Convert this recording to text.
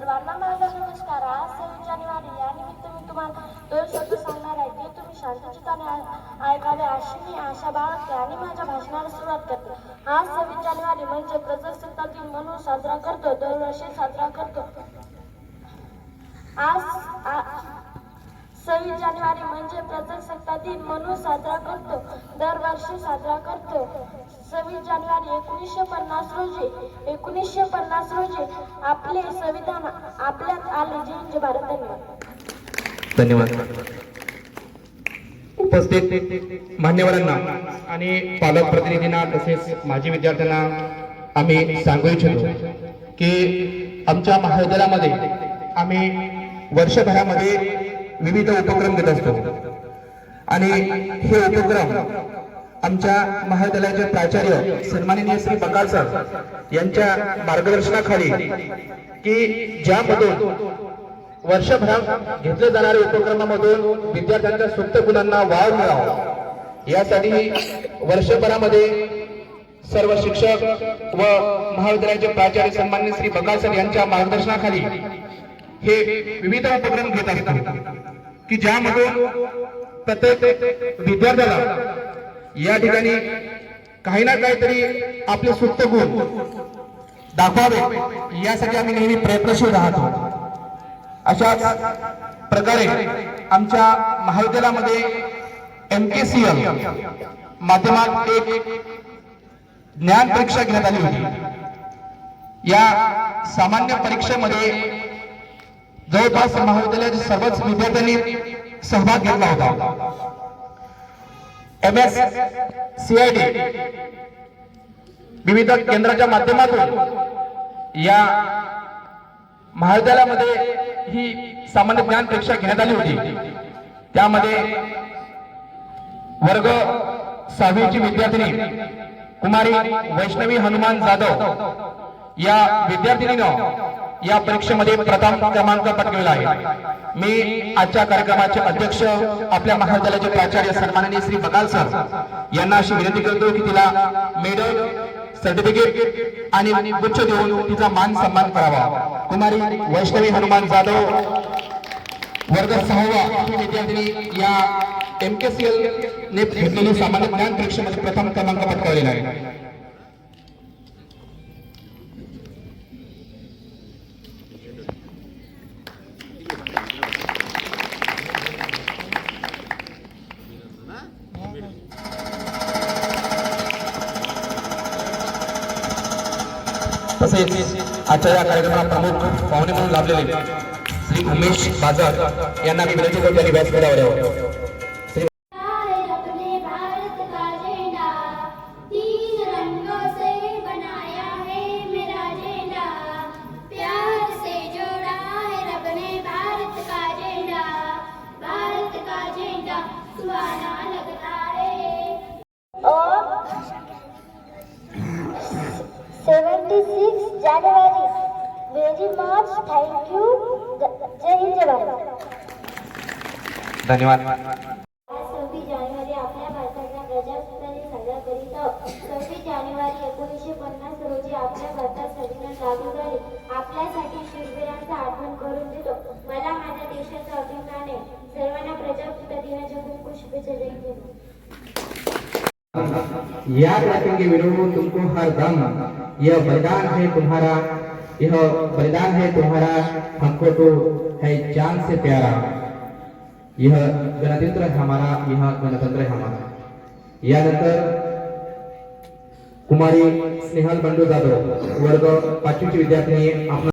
सर्वांना माझा नमस्कार. आज सव्वीस जानेवारी. या निमित्त मी तुम्हाला दोन शब्द सांगणार आहे. ते तुम्ही शांतचित्ताने ऐकावे अशी मी आशा बाळगते आणि माझ्या भाषणाला सुरुवात करते. आज सव्वीस जानेवारी म्हणजे प्रजासत्ताक दिन म्हणून साजरा करतो. दरवर्षी साजरा करतो. आज आ- सव्वीस जानेवारी म्हणजे प्रजासत्ताक दिन म्हणून साजरा करतो. दरवर्षी साजरा करतो. सव्वीस जानेवारी एकोणीसशे पन्नास रोजी एकोणीसशे पन्नास रोजी आपले संविधान आपल्यात आले. जय भारत धन्यवाद. धन्यवाद. उपस्थित मान्यवरांना आणि पालक प्रतिनिधींना तसेच माजी विद्यार्थ्यांना आम्ही सांगू इच्छितो की आमच्या महाविद्यालयामध्ये आम्ही वर्षभरामध्ये विविध उपक्रम घेत असतो. आणि हे उपक्रम आमच्या महाविद्यालयाचे प्राचार्य सन्माननीय श्री बकाल सर यांच्या मार्गदर्शनाखाली की ज्यामधून वर्षभरात घेतले जाणाऱ्या उपक्रमामधून विद्यार्थ्यांच्या सुप्त गुणांना वाव मिळावा. यासाठी वर्षभरामध्ये सर्व शिक्षक व महाविद्यालयाचे प्राचार्य सन्मान्य श्री बकाल सर यांच्या मार्गदर्शनाखाली हे विविध उपक्रम घेत असतात. की ज्यामधून प्रत्येक विद्यार्थ्याला या ठिकाणी काही ना काहीतरी आपले सुप्त गुण दाखवावे यासाठी आम्ही नेहमी प्रयत्नशील राहतो. अशा प्रकारे आमच्या महाविद्यालयामध्ये एम के सी एल माध्यमात एक ज्ञान परीक्षा घेण्यात आली होती. या सामान्य परीक्षेमध्ये जवळपास महाविद्यालयाच्या सर्वच विद्यार्थ्यांनी सहभाग घेतला होता. एम एस सीआयडी विविध केंद्राच्या माध्यमातून या महाविद्यालयामध्ये ही सामान्य ज्ञान परीक्षा घेण्यात आली होती. त्यामध्ये वर्ग सहावीची विद्यार्थिनी कुमारी वैष्णवी हनुमान जाधव या विद्यार्थिनीनं या परीक्षेमध्ये प्रथम क्रमांक पटकावला आहे. मी आजच्या कार्यक्रमाचे अध्यक्ष आपल्या महाविद्यालयाचे प्राचार्य सन्माननीय श्री बकाल सर यांना अशी विनंती करतो की तिला मेडल सर्टिफिकेट आणि गुच्छ देऊन तिचा मान सन्मान करावा. कुमारी वैष्णवी हनुमान जाधव वर्ग सहावा ही विद्यार्थिनी या एम के सी एल ने घेतलेली सामान्य ज्ञान परीक्षेमध्ये प्रथम क्रमांक पटकावलेला आहे. तसेच आजच्या या कार्यक्रमाला प्रमुख पाहुणे म्हणून लाभलेले श्री उमेश बाज़ार यांना मी विनंती करतो त्यांनी व्यासपीठावर यावं. श्री 76 जानेवारी व्हेरी मच थँक यू जय हिंद जय भारत. धन्यवाद. सव्वीस जानेवारी आपल्या भारताच्या प्रजासत्ताक साजरा करीत आहोत सव्वीस जानेवारी एकोणीसशे पन्नास रोजी आपल्या भारतात संविधान लागू झाले. आपल्यासाठी शूरवीरांचा आठवण करून देतो मला माझ्या देशाचा अभिमान आहे. सर्वांना प्रजासत्ताक दिनाच्या खूप खूप शुभेच्छा. जय हिंद. याद रखेंगे वीरों तुमको हर दम। यह बलिदान है तुम्हारा, यह बलिदान है तुम्हारा, हमको तो है जान से प्यारा। यह गणतंत्र हमारा, यह गणतंत्र है हमारा। यानंतर कुमारी स्नेहल बंडू जाधव वर्ग पाचवीची विद्यार्थिनी आपण